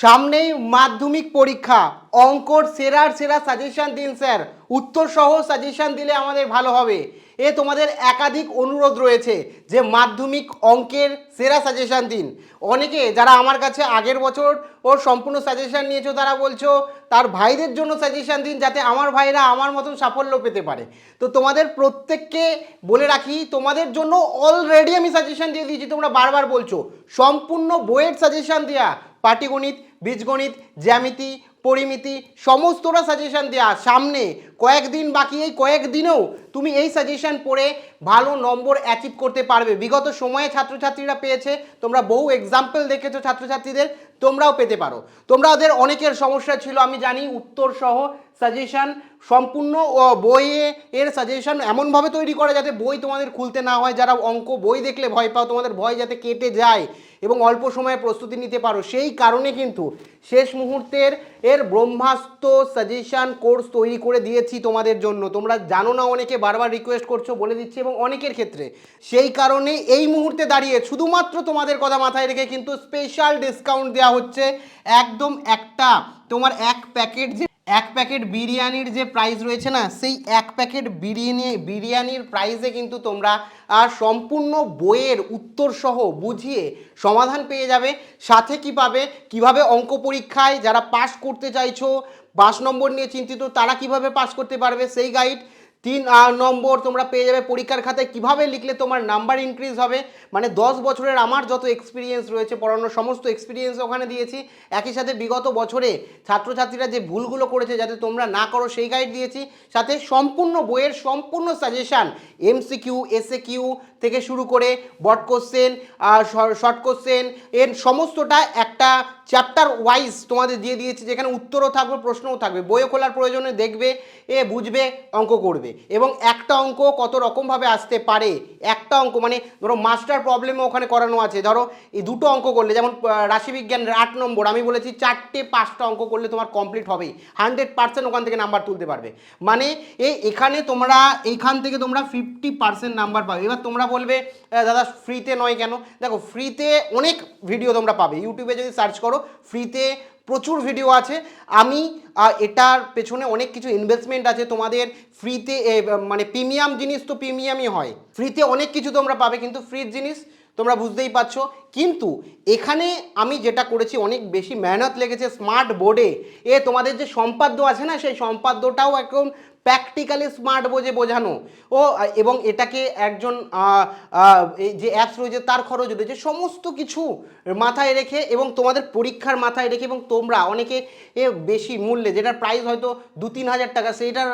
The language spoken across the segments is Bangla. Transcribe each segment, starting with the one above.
সামনেই মাধ্যমিক পরীক্ষা। অঙ্কর সেরার সেরা সাজেশান দিন স্যার উত্তর সহ সাজেশন দিলে আমাদের ভালো হবে। এ তোমাদের একাধিক অনুরোধ রয়েছে যে মাধ্যমিক অঙ্কের সেরা সাজেশান দিন। অনেকে যারা আমার কাছে আগের বছর ওর সম্পূর্ণ সাজেশান নিয়েছো, তারা বলছো, তার ভাইদের জন্য সাজেশান দিন যাতে আমার ভাইরা আমার মতন সাফল্য পেতে পারে। তো তোমাদের প্রত্যেককে বলে রাখি, তোমাদের জন্য অলরেডি আমি সাজেশন দিয়ে দিয়েছি, তোমরা বারবার বলছো। সম্পূর্ণ বইয়ের সাজেশান দেওয়া পাটিগণিত বীজগণিত, জ্যামিতি, পরিমিতি, সমস্তটা সাজেশন দেওয়া সামনে কয়েকদিন বাকি, এই কয়েকদিনেও তুমি এই সাজেশন পড়ে ভালো নম্বর অ্যাচিভ করতে পারবে। বিগত সময়ে ছাত্রছাত্রীরা পেয়েছে, তোমরা বহু এক্সাম্পল দেখেছ ছাত্রছাত্রীদের, তোমরাও পেতে পারো। তোমরা ওদের অনেকের সমস্যা ছিল, আমি জানি, উত্তর সহ সাজেশন সম্পূর্ণ বইয়ে এর সাজেশন এমনভাবে তৈরি করা যাতে বই তোমাদের খুলতে না হয়। যারা অঙ্ক বই দেখলে ভয় পাও, তোমাদের ভয় যাতে কেটে যায়। এবং অল্প সময়ে প্রস্তুতি নিতে পারো। সেই কারণে কিন্তু শেষ মুহূর্তের এর ব্রহ্মাস্ত্র সাজেশন কোর্স তৈরি করে দিয়েছি তোমাদের জন্য। তোমরা জানো না, অনেকে বারবার রিকোয়েস্ট করছ বলে দিচ্ছি এবং অনেকের ক্ষেত্রে। সেই কারণে এই মুহূর্তে দাঁড়িয়ে শুধুমাত্র তোমাদের কথা মাথায় রেখে কিন্তু স্পেশাল ডিসকাউন্ট দেওয়া হচ্ছে। একদম একটা তোমার এক প্যাকেট যে এক প্যাকেট বিরিয়ানির যে প্রাইস রয়েছে না, সেই এক প্যাকেট বিরিয়ানি, বিরিয়ানির প্রাইসে কিন্তু তোমরা সম্পূর্ণ বইয়ের উত্তর সহ বুঝিয়ে সমাধান পেয়ে যাবে। সাথে কি পাবে? কীভাবে অঙ্ক পরীক্ষায় যারা পাস করতে চাইছো, পাঁচ নম্বর নিয়ে চিন্তিত, তারা কীভাবে পাস করতে পারবে? সেই গাইড তিন নম্বর তোমরা পেয়ে যাবে পরীক্ষার খাতায় কীভাবে লিখলে তোমার নাম্বার ইনক্রিজ হবে? মানে দশ বছরের আমার যত এক্সপিরিয়েন্স রয়েছে, পড়ানোর সমস্ত এক্সপিরিয়েন্স ওখানে দিয়েছি। একই সাথে বিগত বছরে ছাত্রছাত্রীরা যে ভুলগুলো করেছে যাতে তোমরা না করো, সেই গাইড দিয়েছি। সাথে সম্পূর্ণ বইয়ের সম্পূর্ণ সাজেশান এমসিকিউ এসএ কিউ থেকে শুরু করে বট কোশ্চেন শর্ট কোশ্চেন এর সমস্তটা একটা চ্যাপ্টার ওয়াইজ তোমাদের দিয়ে দিয়েছে, যেখানে উত্তরও থাকবে, প্রশ্নও থাকবে। বইয়ে খোলার প্রয়োজনে দেখবে, এ বুঝবে, অঙ্ক করবে। এবং একটা অঙ্ক কত রকমভাবে আসতে পারে? একটা অঙ্ক মানে ধরো মাস্টার প্রবলেমও ওখানে করানো আছে। ধরো এই দুটো অঙ্ক করলে, যেমন রাশিবিজ্ঞানের আট নম্বর, আমি বলেছি চারটে পাঁচটা অঙ্ক করলে তোমার কমপ্লিট হবেই। হান্ড্রেড পার্সেন্ট ওখান থেকে নাম্বার তুলতে পারবে। মানে এ এখানে তোমরা, এইখান থেকে তোমরা ফিফটি পার্সেন্ট নাম্বার পাবে। এবার তোমরা বলবে দাদা ফ্রিতে নয় কেন? দেখো ফ্রিতে অনেক ভিডিও তোমরা পাবে। ইউটিউবে যদি সার্চ করো ফ্রিতে প্রচুর ভিডিও আছে। আমি এটার পেছনে অনেক কিছু ইনভেস্টমেন্ট আছে। তোমাদের ফ্রিতে মানে প্রিমিয়াম জিনিস তো প্রিমিয়ামই হয়। ফ্রিতে অনেক কিছু তোমরা পাবে, কিন্তু ফ্রির জিনিস তোমরা বুঝতেই পারছ। কিন্তু এখানে আমি যেটা করেছি, অনেক বেশি মেহনত লেগেছে স্মার্ট বোর্ডে এ। তোমাদের যে সম্পাদ্য আছে না, সেই সম্পাদ্যটাও এখন প্র্যাকটিক্যালি স্মার্ট বোঝে বোঝানো। ও, এবং এটাকে একজন যে অ্যাপস রয়েছে, তার খরচ রয়েছে, সমস্ত কিছু মাথায় রেখে এবং তোমাদের পরীক্ষার মাথায় রেখে এবং তোমরা অনেকে এ বেশি মূল্যে, যেটার প্রাইস হয়তো দু তিন হাজার টাকা, সেইটার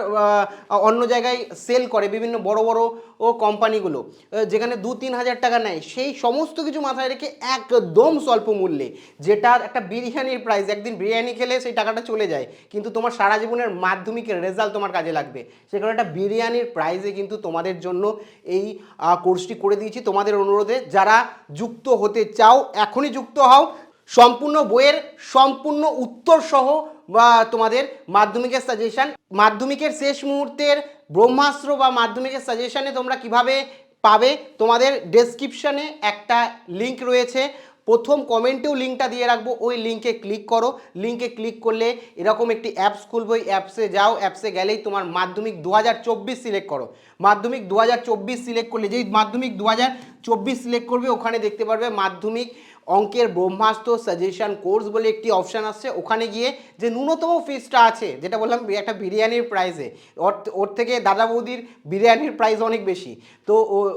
অন্য জায়গায় সেল করে বিভিন্ন বড় বড় ও কোম্পানিগুলো যেখানে দু তিন হাজার টাকা নেয়, সেই সমস্ত কিছু মাথায় রেখে একদম স্বল্প মূল্যে, যেটার একটা বিরিয়ানির প্রাইস একদিন বিরিয়ানি খেলে সেই টাকাটা চলে যায়, কিন্তু তোমার সারা জীবনের মাধ্যমিকের রেজাল্ট তোমার কাজে লাগবে। সেখানে একটা বিরিয়ানির প্রাইসে কিন্তু তোমাদের জন্য এই কোর্সটি করে দিয়েছি তোমাদের অনুরোধে। যারা যুক্ত হতে চাও, এখনই যুক্ত হও। সম্পূর্ণ বইয়ের সম্পূর্ণ উত্তর সহ বা, তোমাদের মাধ্যমিকের সাজেশান মাধ্যমিকের শেষ মুহূর্তের ব্রহ্মাস্ত্র বা মাধ্যমিকের সাজেশানে তোমরা কীভাবে পাবে। তোমাদের ডেসক্রিপশানে একটা লিংক রয়েছে। প্রথম কমেন্টেও লিঙ্কটা দিয়ে রাখব। ওই লিঙ্কে ক্লিক করো। লিঙ্কে ক্লিক করলে এরকম একটি অ্যাপস খুলবো। ওই অ্যাপসে যাও। অ্যাপসে গেলেই তোমার মাধ্যমিক দু হাজার চব্বিশ সিলেক্ট করো। মাধ্যমিক দু হাজার চব্বিশ সিলেক্ট করলে যেই মাধ্যমিক দু সিলেক্ট করবে, ওখানে দেখতে পারবে মাধ্যমিক অঙ্কের ব্রহ্মাস্ত্র সাজেশন কোর্স বলে একটি অপশান আসছে। ওখানে গিয়ে যে ন্যূনতম ফিসটা আছে, যেটা বললাম একটা বিরিয়ানির প্রাইসে ওর থেকে দাদা বৌদির বিরিয়ানির প্রাইস অনেক বেশি। তো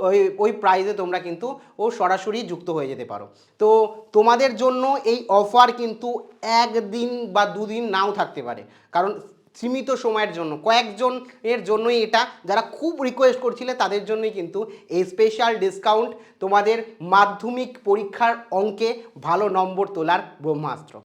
ওই ওই প্রাইসে তোমরা কিন্তু ও সরাসরি যুক্ত হয়ে যেতে পারো। তো তোমাদের জন্য এই অফার কিন্তু একদিন বা দুদিন নাও থাকতে পারে। কারণ সীমিত সময়ের জন্য, কয়েকজন এর জন্যই এটা, যারা খুব রিকোয়েস্ট করছিলে তাদের জন্যই কিন্তু এই স্পেশাল ডিসকাউন্ট তোমাদের মাধ্যমিক পরীক্ষার অঙ্কে ভালো নম্বর তোলার ব্রহ্মাস্ত্র।